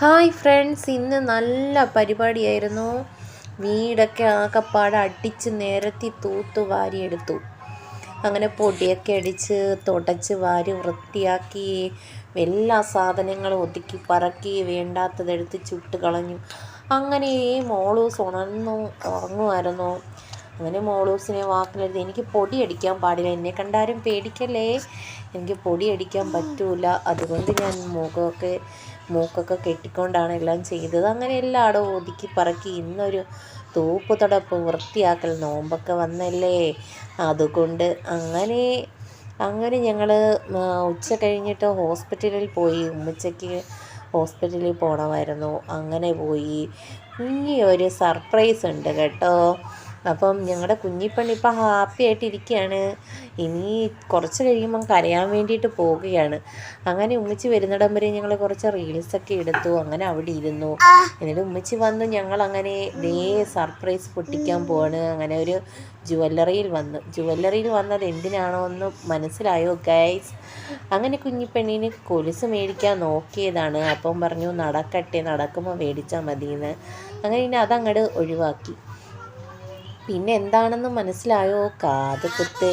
Hi friends ഇന്ന് നല്ല പരിപാടിയായിരുന്നു. വീടൊക്കെ ആകപ്പാടെ അടിച്ച് നിരത്തി തൂത്ത് വാരിയെടുത്തു അങ്ങനെ പൊടിയൊക്കെ അടിച്ച് തുടച്ച് വാരി വൃത്തിയാക്കി എല്ലാ സാധനങ്ങളും ഒതുക്കി പറക്കി വേണ്ടാത്തതെടുത്ത് ചുട്ട് കളഞ്ഞു. അങ്ങനെ മോളൂസ് ഉണർന്നു ഉറങ്ങുമായിരുന്നു. അങ്ങനെ മോളൂസിനെ വാക്കിലെടുത്ത് എനിക്ക് പൊടി അടിക്കാൻ പാടില്ല എന്നെ കണ്ടാരും പേടിക്കല്ലേ? എനിക്ക് പൊടി അടിക്കാൻ പറ്റൂല. അതുകൊണ്ട് ഞാൻ മൂക്കൊക്കെ മൂക്കൊക്കെ കെട്ടിക്കൊണ്ടാണ് എല്ലാം ചെയ്തത്. അങ്ങനെ എല്ലായിടവും ഒതുക്കി പറക്കി ഇന്നൊരു തൂപ്പ് തുടപ്പ് വൃത്തിയാക്കൽ നോമ്പൊക്കെ വന്നല്ലേ? അതുകൊണ്ട് അങ്ങനെ അങ്ങനെ ഞങ്ങൾ ഉച്ച കഴിഞ്ഞിട്ട് ഹോസ്പിറ്റലിൽ പോയി. ഉമ്മച്ചയ്ക്ക് ഹോസ്പിറ്റലിൽ പോകണമായിരുന്നു അങ്ങനെ പോയി. കുഞ്ഞിയൊരു സർപ്രൈസ് ഉണ്ട് കേട്ടോ. അപ്പം ഞങ്ങളുടെ കുഞ്ഞിപ്പണി ഇപ്പം ഹാപ്പി ആയിട്ടിരിക്കുകയാണ് ഇനി കുറച്ച് കഴിയുമ്പം കരയാൻ വേണ്ടിയിട്ട് പോവുകയാണ്. അങ്ങനെ ഉമ്മച്ചി വരുന്നിടം വരെ ഞങ്ങൾ കുറച്ച് റീൽസൊക്കെ എടുത്തു. അങ്ങനെ അവിടെ ഇരുന്നു. എന്നിട്ട് ഉമ്മച്ചി വന്നു. ഞങ്ങൾ അങ്ങനെ ദേ സർപ്രൈസ് പൊട്ടിക്കാൻ പോവാണ്. അങ്ങനെ ഒരു ജുവല്ലറിയിൽ വന്നു. ജുവല്ലറിയിൽ വന്നത് എന്തിനാണോ എന്ന് മനസ്സിലായോ ഗൈസ് അങ്ങനെ കുഞ്ഞിപ്പെണ്ണിന് കൊലുസ് മേടിക്കാൻ നോക്കിയതാണ്. അപ്പം പറഞ്ഞു നടക്കട്ടെ. നടക്കുമ്പോൾ മേടിച്ചാൽ മതിയെന്ന് അങ്ങനെ ഇനി അതങ്ങോട്ട് ഒഴിവാക്കി. പിന്നെ എന്താണെന്ന് മനസ്സിലായോ? കാത് കുത്ത്.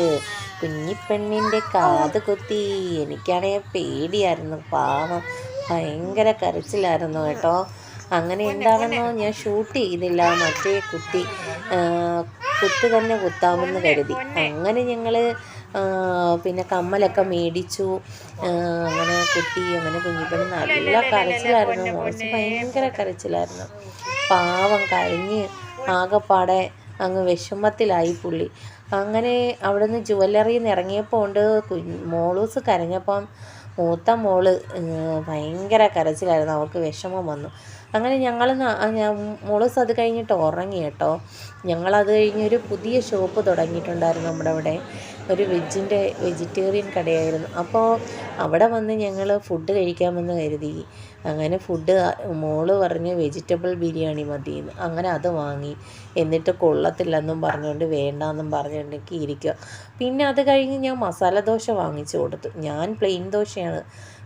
കുഞ്ഞിപ്പെണ്ണിന്റെ കാത് കുത്തി. എനിക്കാണെങ്കിൽ പേടിയായിരുന്നു. പാവം. ഭയങ്കര കരച്ചിലായിരുന്നു കേട്ടോ. അങ്ങനെ എന്താണെന്നോ ഞാൻ ഷൂട്ട് ചെയ്തില്ല. മറ്റേ കുത്തി കുത്ത് തന്നെ കുത്താമെന്ന് കരുതി. അങ്ങനെ ഞങ്ങൾ പിന്നെ കമ്മലൊക്കെ മേടിച്ചു. അങ്ങനെ കുത്തി അങ്ങനെ കുഞ്ഞിപ്പണി നല്ല കരച്ചിലായിരുന്നു. മോശം ഭയങ്കര കരച്ചിലായിരുന്നു. പാവം കഴിഞ്ഞ് ആകെപ്പാടെ അങ്ങ് വിഷമത്തിലായി പുള്ളി. അങ്ങനെ അവിടെ നിന്ന് ജുവല്ലറിയിൽ നിന്ന് ഇറങ്ങിയപ്പോൾ ഉണ്ട് മോളൂസ് കരഞ്ഞപ്പം മൂത്ത മോൾ ഭയങ്കര കരച്ചിലായിരുന്നു. അവൾക്ക് വിഷമം വന്നു. അങ്ങനെ ഞങ്ങൾ മോളൂസ് അത് കഴിഞ്ഞിട്ട് ഉറങ്ങി കേട്ടോ. ഞങ്ങളത് കഴിഞ്ഞൊരു പുതിയ ഷോപ്പ് തുടങ്ങിയിട്ടുണ്ടായിരുന്നു നമ്മുടെ അവിടെ. ഒരു വെജിന്റെ വെജിറ്റേറിയൻ കടയായിരുന്നു. അപ്പോൾ അവിടെ വന്ന് ഞങ്ങൾ ഫുഡ് കഴിക്കാമെന്ന് കരുതി. അങ്ങനെ ഫുഡ് മോൾ പറഞ്ഞ് വെജിറ്റബിൾ ബിരിയാണി മതിയെന്ന്. അങ്ങനെ അത് വാങ്ങി. എന്നിട്ട് കൊള്ളത്തില്ലെന്നും പറഞ്ഞുകൊണ്ട് വേണ്ടാന്നും പറഞ്ഞുകൊണ്ടൊക്കെ ഇരിക്കുക പിന്നെ അത് കഴിഞ്ഞ് ഞാൻ മസാല ദോശ വാങ്ങിച്ചു കൊടുത്തു. ഞാൻ പ്ലെയിൻ ദോശയാണ്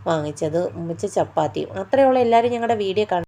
വാങ്ങിച്ചത്. ഉമ്മച്ച ചപ്പാത്തിയും അത്രയുള്ള എല്ലാവരും ഞങ്ങളുടെ വീഡിയോ